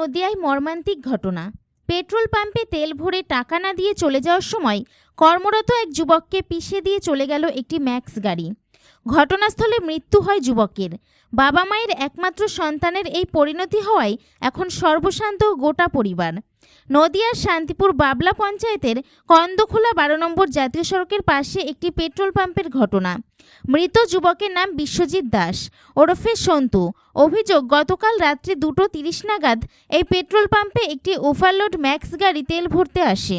নদিয়ায় মর্মান্তিক ঘটনা। পেট্রোল পাম্পে তেল ভরে টাকা না দিয়ে চলে যাওয়ার সময় কর্মরত এক যুবককে পিষে দিয়ে চলে গেল একটি ম্যাক্স গাড়ি। ঘটনাস্থলে মৃত্যু হয় যুবকের। বাবা মায়ের একমাত্র সন্তানের এই পরিণতি হওয়ায় এখন সর্বশান্ত গোটা পরিবার। নদিয়ার শান্তিপুর বাবলা পঞ্চায়েতের কন্দখোলা বারো নম্বর জাতীয় সড়কের পাশে একটি পেট্রোল পাম্পের ঘটনা। মৃত যুবকের নাম বিশ্বজিৎ দাস। ওরফে সন্তু। অভিযোগ, গতকাল রাত্রি দুটো তিরিশ নাগাদ এই পেট্রোল পাম্পে একটি ওভারলোড ম্যাক্স গাড়ি তেল ভরতে আসে।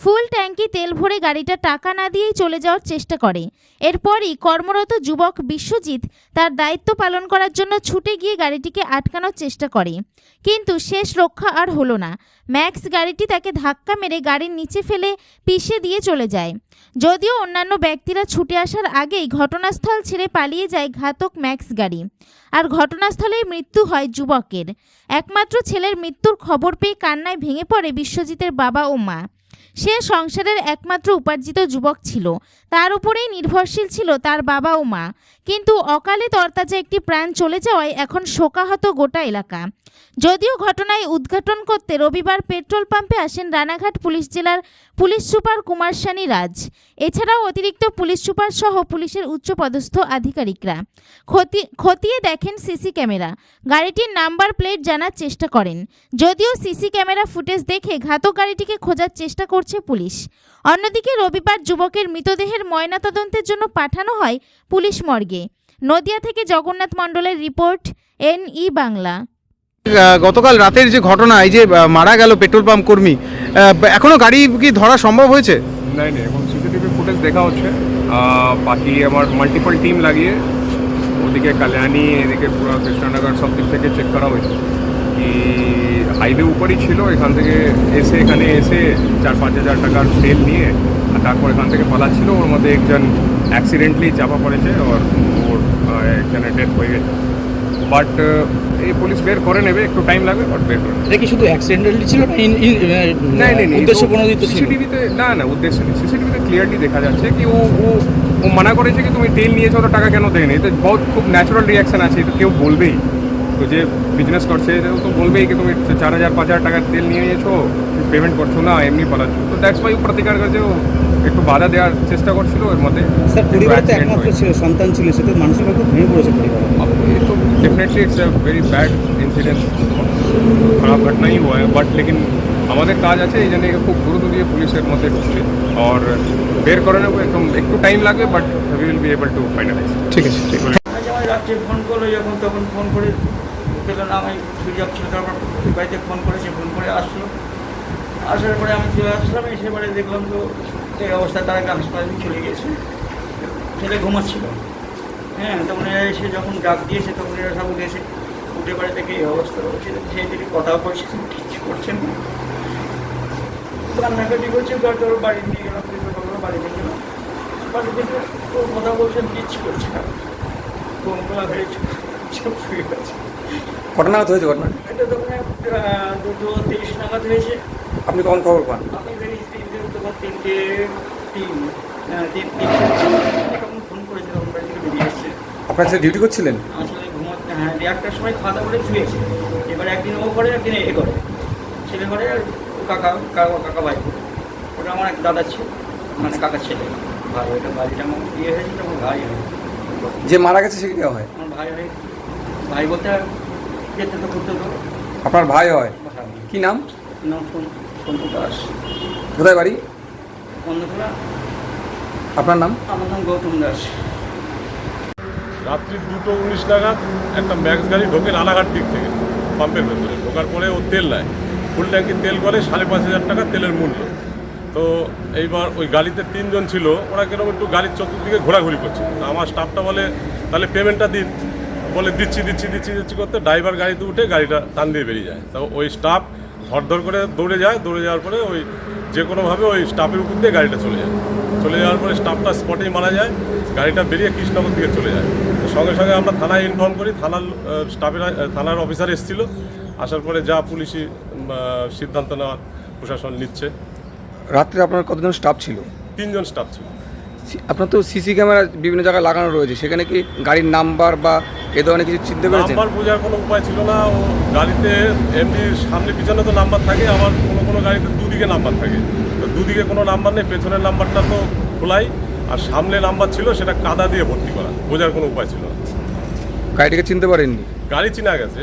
ফুল ট্যাঙ্কি তেল ভরে গাড়িটা টাকা না দিয়েই চলে যাওয়ার চেষ্টা করে। এরপরই কর্মরত যুবক বিশ্বজিৎ তার দায়িত্ব পালন করার জন্য ছুটে গিয়ে গাড়িটিকে আটকানোর চেষ্টা করে। কিন্তু শেষ রক্ষা আর হলো না। ম্যাক্স গাড়িটি তাকে ধাক্কা মেরে গাড়ির নিচে ফেলে পিষে দিয়ে চলে যায়। যদিও অন্যান্য ব্যক্তিরা ছুটে আসার আগেই ঘটনাস্থল ছেড়ে পালিয়ে যায় ঘাতক ম্যাক্স গাড়ি। আর ঘটনাস্থলেই মৃত্যু হয় যুবকের। একমাত্র ছেলের মৃত্যুর খবর পেয়ে কান্নায় ভেঙে পড়ে বিশ্বজিতের বাবা ও মা। সে সংসারের একমাত্র উপার্জিত যুবক ছিল। তার উপরেই নির্ভরশীল ছিল তার বাবা ও মা। কিন্তু অকালে তরতাজা একটি প্রাণ চলে যাওয়ায় এখন শোকাহত গোটা এলাকা। যদিও ঘটনায় উদ্ঘাটন করতে রবিবার পেট্রোল পাম্পে আসেন রানাঘাট পুলিশ জেলার পুলিশ সুপার কুমার সানি রাজ। এছাড়াও অতিরিক্ত পুলিশ সুপার সহ পুলিশের উচ্চপদস্থ আধিকারিকরা। ক্ষতি খতিয়ে দেখেন সিসি ক্যামেরা। গাড়িটির নাম্বার প্লেট জানার চেষ্টা করেন। যদিও সিসি ক্যামেরা ফুটেজ দেখে ঘাতক গাড়িটিকে খোঁজার চেষ্টা করছে পুলিশ। অন্যদিকে রবিবার যুবকের মৃতদেহের ময়নাতদন্তের জন্য পাঠানো হয় পুলিশ মর্গে। নদিয়া থেকে জগন্নাথ মণ্ডলের রিপোর্ট এন ই বাংলা গতকাল রাতের যে ঘটনা এই যে মারা গেল পেট্রোল পাম্প কর্মী আহ, এখনও গাড়ি কি ধরা সম্ভব হয়েছে? নাই নাই এখন সিসিটিভি ফুটেজ দেখা হচ্ছে। আহ, বাকি আমার মাল্টিপল টিম লাগিয়ে ওদিকে কাল্যাণী এদিকে পুরো কৃষ্ণনগর সব দিক থেকে চেক করা হয়েছে। কি হাইওয়ে উপরই ছিল এখান থেকে এসে এখানে এসে চার পাঁচ হাজার টাকার সেল নিয়ে তারপর এখান থেকে পালাচ্ছিল ওর মধ্যে একজন অ্যাক্সিডেন্টলি চাপা পড়েছে ওর ওর একজনের ডেথ হয়ে গেছে। বাট এই পুলিশ বের করে নেবে একটু টাইম লাগবে বাট বের করে এটা কি শুধু অ্যাক্সিডেন্টালি ছিল না উদ্দেশ্য প্রণোদিত সিসিটিভিতে না? না উদ্দেশ্য নেই। সিসিটিভিতে ক্লিয়ারলি দেখা যাচ্ছে কি ও ও ও মানা করেছে কি তুমি তেল নিয়েছো তো টাকা কেন দেয়নি? এটা বহুত খুব ন্যাচারাল রিয়াকশন আছে এটা কেউ বলবেই। তো যে বিজনেস করছে তো বলবেই কি তুমি চার হাজার পাঁচ হাজার টাকার তেল নিয়ে নিয়েছো। পেমেন্ট করছো না এমনি পালাচ্ছ তো দ্যাটস ওয়াই প্রতিকার কাছে ও একটু বাধা দেওয়ার চেষ্টা করছিল ওর মধ্যে স্যার একটু পরিবারে তো accident একমাত্র হয়েছে। ছিল সন্তান ছিল সে তো মানুষের খুব ভেঙে পড়েছে পরিবার ये तो definitely it's a very bad incident খারাপ ঘটনাই হয় বাট লেকিন আমাদের কাজ আছে এই জন্য একে খুব গুরুত্ব দিয়ে পুলিশের মধ্যে ঢুকছে আর বের করে নেবো একদম একটু টাইম লাগবে but we will be able to finalise ঠিক আছে ঠিক আছে আজ আমার রাত্রে ফোন করলো যখন তখন ফোন করে দেখলাম না আমি সুইচ অফ ছিল তারপর বাড়িতে ফোন করেছে ফোন করে আসলো আসার পরে আমি চলে আসলাম, এসে পরে দেখলাম তো এই অবস্থায় তারা গান হাসপাতালে চলে গিয়েছে ছেলে ঘুমাচ্ছিল। হ্যাঁ তখন এরা এসে যখন ডাক দিয়েছে, তখন এরা সব উঠেছে। উঠে পরে থেকে এই অবস্থা রয়েছে সেই থেকে কথাও করছে কিছু করছেন না। কান্নাকাটি করছে ওর বাড়ি নিয়ে গেলাম বাড়িতে গেলাম। বাড়ি থেকে ও কথা বলছেন কিচ্ছু করছে না। ফোনগুলো হয়ে চুপ হয়ে গেছে ঘটনা হয়েছে ঘটনা দুটো তিরিশ নাগাদ হয়েছে আপনি কখন খবর পান আমি তিনটে তিন তিন ফোন বাড়ি থেকে বেরিয়ে এসছে আপনার সাথে ডিউটি করছিলেন ঘুমাতে হ্যাঁ একটার সময় খাওয়া দাওয়া করে শুয়েছে এবার একদিন ও করে একদিন এ করে ছেলে করে আর কাকা কাকা কাকা ভাই। ওটা আমার এক দাদা ছিল মানে কাকার ছেলে ভাই ওটা বাড়িটা আমার বিয়ে হয়েছে তখন ভাই হয় যে মারা গেছে সে কি দেওয়া হয় আমার ভাই হয় ভাই বলতে আপনার ভাই হয়? কি নাম? সন্তু দাস কোথায় বাড়ি? আপনার নাম? আমার নাম গৌতম দাস। রাত্রি দুটো উনিশ নাগাদ একটা ম্যাক্স গাড়ি ঢোকে রানাঘাট দিক থেকে পাম্পের ভেতরে। ঢোকার পরে ও তেল নেয়। ফুল ট্যাঙ্কি তেল করে সাড়ে পাঁচ হাজার টাকা তেলের মূল্য। তো এইবার ওই গাড়িতে তিনজন ছিল ওরা কীরকম একটু গাড়ির চতুর্দিকে ঘোরাঘুরি করছে। তো আমার স্টাফটা বলে তাহলে পেমেন্টটা দিন। বলে দিচ্ছি দিচ্ছি দিচ্ছি দিচ্ছি করতে ড্রাইভার গাড়িতে উঠে গাড়িটা টান দিয়ে বেরিয়ে যায়। তো ওই স্টাফ ধর করে দৌড়ে যায় দৌড়ে যাওয়ার পরে ওই যে কোনোভাবে ওই স্টাফের উপর দিয়ে গাড়িটা চলে যায়। চলে যাওয়ার পরে স্টাফটা স্পটেই মারা যায় গাড়িটা বেরিয়ে কৃষ্ণনগর দিকে চলে যায়। তো সঙ্গে সঙ্গে আমরা থানায় ইনফর্ম করি থানার স্টাফের থানার অফিসার এসেছিল। আসার পরে যা পুলিশি সিদ্ধান্ত নেওয়ার প্রশাসন নিচ্ছে। রাত্রে আপনার কতজন স্টাফ ছিল? তিনজন স্টাফ ছিল। আপনার তো সিসি ক্যামেরা বিভিন্ন জায়গায় লাগানো রয়েছে। সেখানে কি গাড়ির নাম্বার বা এ ধরনের কিছু চিনতে পেরেছেন? নাম্বার বোঝার কোনো উপায় ছিল না। ও গাড়িতে এমনি সামনে পিছনে তো নাম্বার থাকে আবার কোনো কোনো গাড়িতে দুদিকে নাম্বার থাকে। তো দুদিকে কোনো নাম্বার নেই পেছনের নাম্বারটা তো খোলাই আর সামনে নাম্বার ছিল সেটা কাদা দিয়ে ভর্তি করা। বোঝার কোনো উপায় ছিল না। গাড়িটাকে চিনতে পারেননি? গাড়ি চিনা গেছে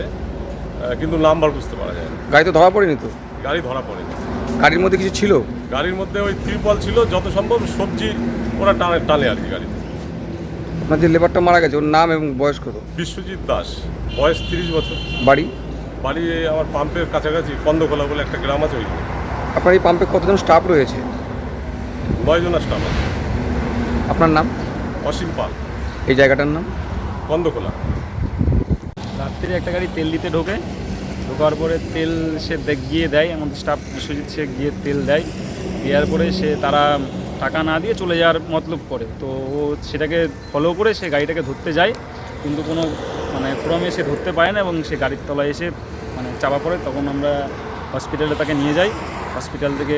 কিন্তু নাম্বার বুঝতে পারা যায় না। গাড়ি তো ধরা পড়েনি তো? গাড়ি ধরা পড়েনি। গাড়ির মধ্যে কিছু ছিল? গাড়ির মধ্যে ওই ত্রিপল ছিল যত সম্ভব সবজি ওরা টানে টানে আর কি গাড়িতে। আপনার যে লেবারটা মারা গেছে ওর নাম এবং বয়স কত? বিশ্বজিৎ দাস বয়স তিরিশ বছর। বাড়ি? বাড়ি আমার পাম্পের কাছাকাছি কন্দখোলা বলে একটা গ্রাম আছে ওইখানে। আপনার এই পাম্পে কতজন স্টাফ রয়েছে? নয় জনের স্টাফ আছে। আপনার নাম? অসীম পাল। এই জায়গাটার নাম? কন্দখোলা রাত্রে একটা গাড়ি তেল দিতে ঢোকে। ঢোকার পরে তেল সে গিয়ে দেয় আমাদের স্টাফ বিশ্বজিৎ সে গিয়ে তেল দেয়। দেওয়ার পরে সে তারা টাকা না দিয়ে চলে যাওয়ার মতলব করে। তো ও সেটাকে ফলো করে সে গাড়িটাকে ধরতে যায় কিন্তু কোনো মানে ক্রমে সে ধরতে পারে না এবং সে গাড়ির তলায় এসে মানে চাপা পড়ে। তখন আমরা হসপিটালে তাকে নিয়ে যাই। হসপিটাল থেকে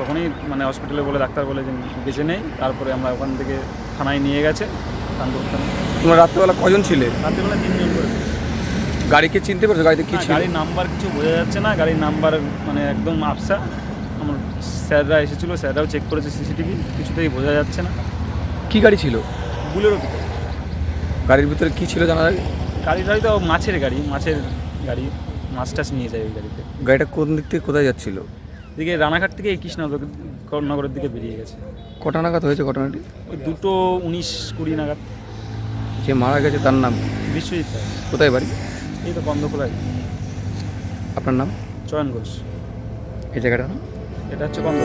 তখনই মানে হসপিটালে বলে ডাক্তার বলে যে বেঁচে নেই। তারপরে আমরা ওখান থেকে থানায় নিয়ে গেছে। তোমরা রাত্রেবেলা কজন ছিলে? রাত্রিবেলা তিনজন করে। গাড়িকে চিনতে পেরেছ? গাড়িতে কি গাড়ির নাম্বার কিছু বোঝা যাচ্ছে না। গাড়ির নাম্বার মানে একদম আফসা আমার স্যাররা এসেছিল স্যাররাও চেক করেছে সিসিটিভি কিছুতেই বোঝা যাচ্ছে না। কি গাড়ি ছিল? বুলেরও ভিতরে গাড়ির ভিতরে কি ছিল জানা যায় গাড়িটা হয়তো মাছের গাড়ি মাছের গাড়ি মাছ টাছ নিয়ে যায় ওই গাড়িতে। গাড়িটা কোন দিক থেকে কোথায় যাচ্ছিল? এদিকে রানাঘাট থেকে এই কৃষ্ণনগর নগরের দিকে বেরিয়ে গেছে। কটা নাগাদ হয়েছে ঘটনাটি? ওই দুটো উনিশ কুড়ি নাগাদ। যে মারা গেছে তার নাম বিশ্বজিৎ। কোথায় বাড়ি? এই তো বন্ধ আপনার নাম? চয়ন ঘোষ। এই জায়গাটার নাম? এটা হচ্ছে গন্ধ